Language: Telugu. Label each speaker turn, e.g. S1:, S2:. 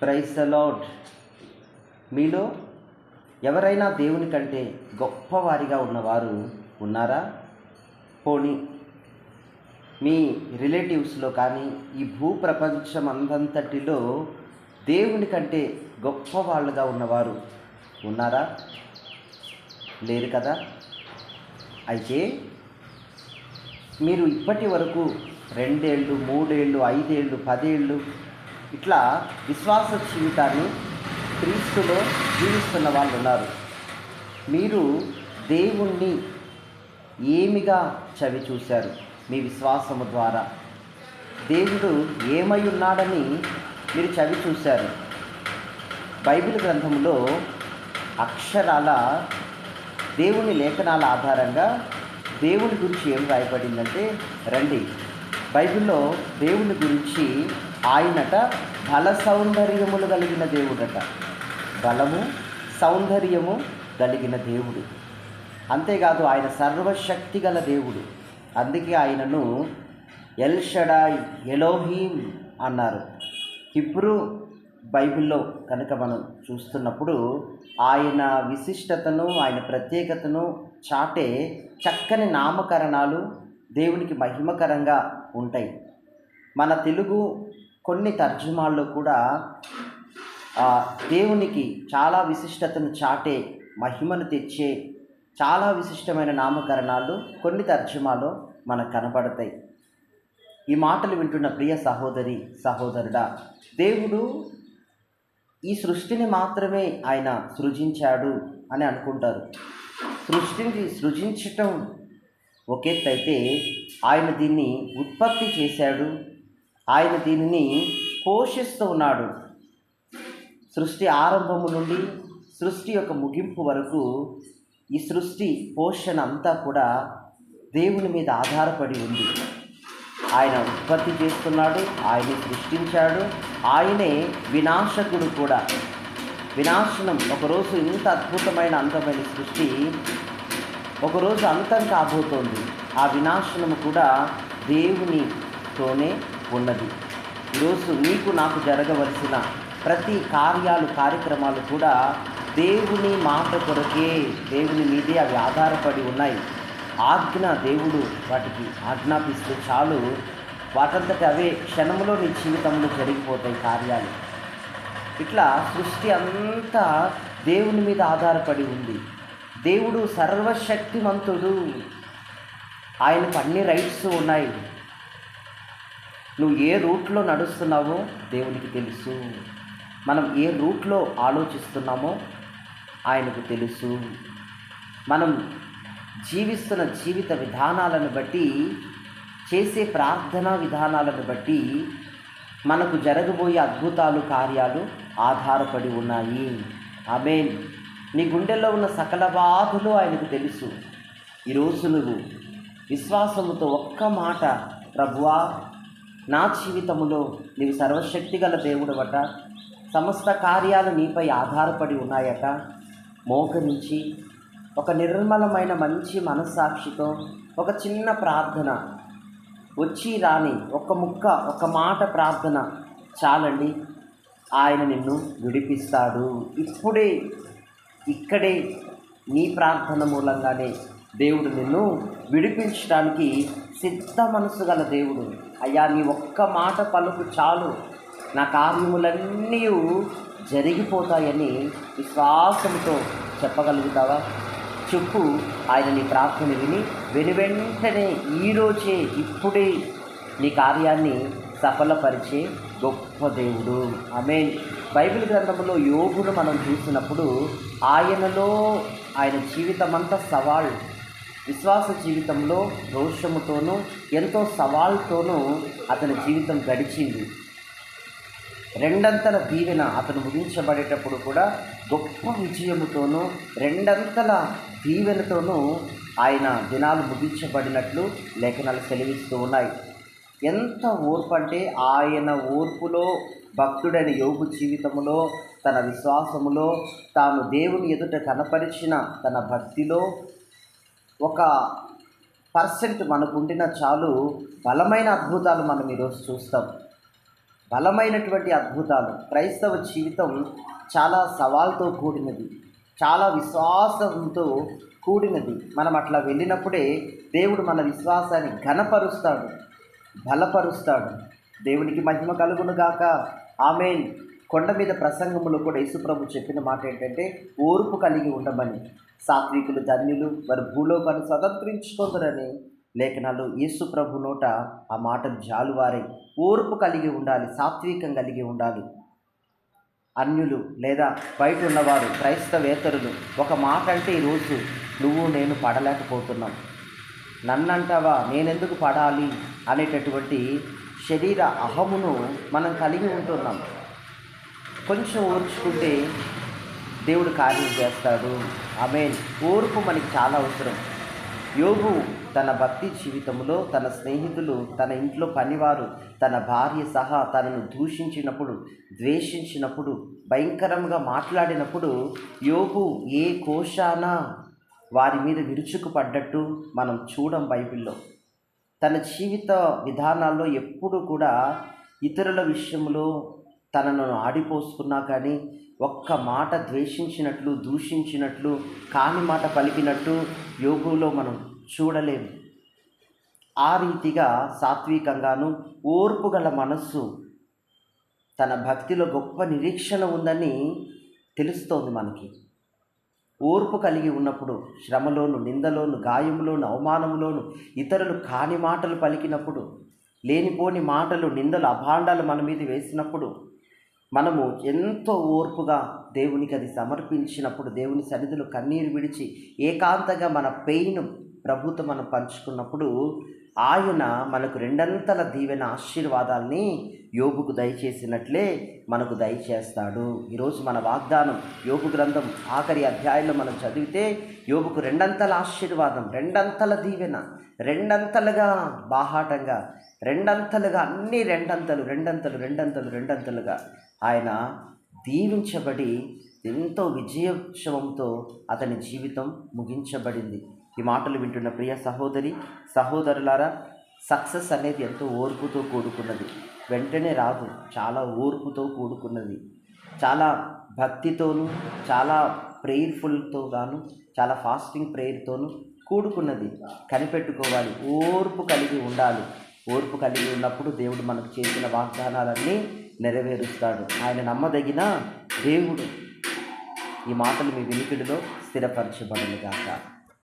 S1: ప్రైస్ అలాడ్ మీలో ఎవరైనా దేవుని కంటే గొప్పవారిగా ఉన్నవారు ఉన్నారా? పోనీ మీ రిలేటివ్స్లో కానీ ఈ భూ ప్రపంచం అందంతటిలో దేవుని కంటే గొప్పవాళ్ళుగా ఉన్నవారు ఉన్నారా? లేరు కదా? అయితే మీరు ఇప్పటి వరకు రెండేళ్ళు మూడేళ్ళు ఐదేళ్ళు పదేళ్ళు ఇట్లా విశ్వాస జీవితాన్ని క్రీస్తులో జీవిస్తున్న వాళ్ళు ఉన్నారు. మీరు దేవుణ్ణి ఏమిగా చవి చూశారు? మీ విశ్వాసము ద్వారా. దేవుడు ఏమై ఉన్నాడని మీరు చవి చూశారు. బైబిల్ గ్రంథంలో అక్షరాల దేవుని లేఖనాల ఆధారంగా దేవుని గురించి ఏం రాయబడిందంటే రండి. బైబిల్లో దేవుని గురించి ఆయనట బల సౌందర్యములు కలిగిన దేవుడట. బలము సౌందర్యము కలిగిన దేవుడు. అంతేకాదు ఆయన సర్వశక్తి గల దేవుడు. అందుకే ఆయనను ఎల్షడా ఎలోహీమ్ అన్నారు. హిబ్రూ బైబిల్లో కనుక మనం చూస్తున్నప్పుడు ఆయన విశిష్టతను ఆయన ప్రత్యేకతను చాటే చక్కని నామకరణాలు దేవునికి మహిమకరంగా ఉంటాయి. మన తెలుగు కొన్ని తర్జుమాల్లో కూడా దేవునికి చాలా విశిష్టతను చాటే మహిమను తెచ్చే చాలా విశిష్టమైన నామకరణాలు కొన్ని తర్జుమాలో మనకు కనపడతాయి ఈ మాటలు వింటున్న ప్రియ సహోదరి సహోదరుడా దేవుడు ఈ సృష్టిని మాత్రమే ఆయన సృజించాడు అని అనుకుంటారు. సృష్టిని సృజించటం ఒకెత్తైతే అయితే ఆయన దీన్ని ఉత్పత్తి చేశాడు ఆయన దీనిని పోషిస్తూ ఉన్నాడు. సృష్టి ఆరంభము నుండి సృష్టి యొక్క ముగింపు వరకు ఈ సృష్టి పోషణ అంతా కూడా దేవుని మీద ఆధారపడి ఉంది. ఆయన ఉత్పత్తి చేస్తున్నాడు ఆయన సృష్టించాడు ఆయనే వినాశకుడు కూడా. వినాశనం ఒకరోజు ఇంత అద్భుతమైన అందమైన సృష్టి ఒకరోజు అంతం కాబోతోంది. ఆ వినాశనము కూడా దేవునితోనే ఉన్నది. ఈరోజు నీకు నాకు జరగవలసిన ప్రతి కార్యాలు కార్యక్రమాలు కూడా దేవుని మాట కొరకే దేవుని మీదే అవి ఆధారపడి ఉన్నాయి. ఆజ్ఞ దేవుడు వాటికి ఆజ్ఞాపిస్తే చాలు. వాటంతటి అవే క్షణంలో నీ జీవితంలో జరిగిపోతాయి కార్యాలు. ఇట్లా సృష్టి అంతా దేవుని మీద ఆధారపడి ఉంది. దేవుడు సర్వశక్తిమంతుడు. ఆయనకు అన్ని రైట్స్ ఉన్నాయి. నువ్వు ఏ రూట్లో నడుస్తున్నావో దేవునికి తెలుసు. మనం ఏ రూట్లో ఆలోచిస్తున్నామో ఆయనకు తెలుసు. మనం జీవిస్తున్న జీవిత విధానాలను బట్టి చేసే ప్రార్థనా విధానాలను బట్టి మనకు జరగబోయే అద్భుతాలు కార్యాలు ఆధారపడి ఉన్నాయి. ఆమెన్. నీ గుండెల్లో ఉన్న సకల బాధలు ఆయనకు తెలుసు. ఈరోజు నువ్వు విశ్వాసముతో ఒక్క మాట ప్రభువా నా జీవితములో నీవు సర్వశక్తి గల దేవుడవట. సమస్త కార్యాలు నీపై ఆధారపడి ఉన్నాయట. మోకరించి ఒక నిర్మలమైన మంచి మనస్సాక్షితో ఒక చిన్న ప్రార్థన. వచ్చి రాని ఒక ముక్క ఒక మాట ప్రార్థన చాలండి. ఆయన నిన్ను విడిపిస్తాడు. ఇప్పుడే ఇక్కడే నీ ప్రార్థన మూలంగానే దేవుడు నిన్ను విడిపించడానికి సిద్ధ మనసు గల దేవుడు. అయ్యా నీ ఒక్క మాట పలుకు చాలు. నా కార్యములన్నీ జరిగిపోతాయని విశ్వాసంతో చెప్పగలుగుతావా? చెప్పు ఆయన నీ ప్రార్థన విని వెను వెంటనే ఈరోజే ఇప్పుడే నీ కార్యాన్ని సఫలపరిచే గొప్ప దేవుడు. ఆమె బైబిల్ గ్రంథంలో యోగును మనం చూసినప్పుడు ఆయనలో ఆయన జీవితం అంతా సవాల్ విశ్వాస జీవితంలో రోషముతోనూ ఎంతో సవాల్తోనూ అతని జీవితం గడిచింది. రెండంతల దీవెన అతను ముగించబడేటప్పుడు కూడా గొప్ప విజయముతోనూ రెండంతల దీవెనతోనూ ఆయన దినాలు ముగించబడినట్లు లేఖనాలు సెలవిస్తూ ఉన్నాయి. ఎంత ఓర్పు అంటే ఆయన ఓర్పులో భక్తుడైన యోగు జీవితములో తన విశ్వాసములో తాను దేవుని ఎదుట కనపరిచిన తన భక్తిలో ఒక పర్సెంట్ మనకుండిన చాలు బలమైన అద్భుతాలు మనం ఈరోజు చూస్తాం. బలమైనటువంటి అద్భుతాలు. క్రైస్తవ జీవితం చాలా సవాల్తో కూడినది. చాలా విశ్వాసంతో కూడినది. మనం అట్లా వెళ్ళినప్పుడే దేవుడు మన విశ్వాసాన్ని ఘనపరుస్తాడు. బలపరుస్తాడు. దేవునికి మహిమ కలుగును గాక ఆమెన్. కొండ మీద ప్రసంగంలో కూడా యేసుప్రభు చెప్పిన మాట ఏంటంటే ఓర్పు కలిగి ఉండమని. సాత్వికులు ధన్యులు వారు భూలోకాన్ని స్వతంత్రించుకుందరని లేఖనాలు యేసుప్రభు నోట ఆ మాట జాలువారై. ఓర్పు కలిగి ఉండాలి సాత్వికం కలిగి ఉండాలి. అన్యులు లేదా బయట ఉన్నవారు క్రైస్తవేతరులు ఒక మాట అంటే ఈరోజు నువ్వు నేను పడలేకపోతున్నాం. నన్నంటావా నేనెందుకు పడాలి అనేటటువంటి శరీర అహమును మనం కలిగి ఉంటున్నాం. కొంచెం ఓర్చుకుంటే దేవుడు కార్యం చేస్తాడు. ఆమె ఓర్పు మనకి చాలా అవసరం. యోగు తన భక్తి జీవితంలో తన స్నేహితులు తన ఇంట్లో పనివారు తన భార్య సహా తనను దూషించినప్పుడు ద్వేషించినప్పుడు భయంకరంగా మాట్లాడినప్పుడు యోగు ఏ కోశాన వారి మీద విరుచుకుపడ్డట్టు మనం చూడం బైబిల్లో. తన జీవిత విధానాల్లో ఎప్పుడు కూడా ఇతరుల విషయంలో తనను ఆడిపోసుకున్నా కానీ ఒక్క మాట ద్వేషించినట్లు దూషించినట్లు కాని మాట పలికినట్టు యోగులో మనం చూడలేము. ఆ రీతిగా సాత్వికంగాను ఓర్పు గల మనస్సు తన భక్తిలో గొప్ప నిరీక్షణ ఉందని తెలుస్తోంది మనకి. ఓర్పు కలిగి ఉన్నప్పుడు శ్రమలోను నిందలోను గాయములోను అవమానములోను ఇతరులు కాని మాటలు పలికినప్పుడు లేనిపోని మాటలు నిందలు అభాండాలు మన మీద వేసినప్పుడు మనము ఎంతో ఓర్పుగా దేవునికి అది సమర్పించినప్పుడు దేవుని సన్నిధిలో కన్నీరు విడిచి ఏకాంతగా మన పెయిన్ ప్రభుతో మనం పంచుకున్నప్పుడు ఆయన మనకు రెండంతల దీవెన ఆశీర్వాదాల్ని యోగుకు దయచేసినట్లే మనకు దయచేస్తాడు. ఈరోజు మన వాగ్దానం యోగు గ్రంథం ఆఖరి అధ్యాయంలో మనం చదివితే యోగుకు రెండంతల ఆశీర్వాదం రెండంతల దీవెన రెండంతలుగా బాహాటంగా రెండంతలుగా అన్ని రెండంతలు రెండంతలు రెండంతలు రెండంతలుగా ఆయన దీవించబడి ఎంతో విజయోత్సవంతో అతని జీవితం ముగించబడింది. ఈ మాటలు వింటున్న ప్రియ సహోదరి సహోదరులారా సక్సెస్ అనేది ఎంతో ఓర్పుతో కూడుకున్నది. వెంటనే రాదు. చాలా ఓర్పుతో కూడుకున్నది. చాలా భక్తితోనూ చాలా ప్రేయర్ఫుల్తో గాను చాలా ఫాస్టింగ్ ప్రేయర్తోనూ కూడుకున్నది. కనిపెట్టుకోవాలి. ఓర్పు కలిగి ఉండాలి. ఓర్పు కలిగి ఉన్నప్పుడు దేవుడు మనకు చేసిన వాగ్దానాలన్నీ నెరవేరుస్తాడు. ఆయన నమ్మదగిన దేవుడు. ఈ మాటలు మీ వినికిడిలో స్థిరపరచబడను గాక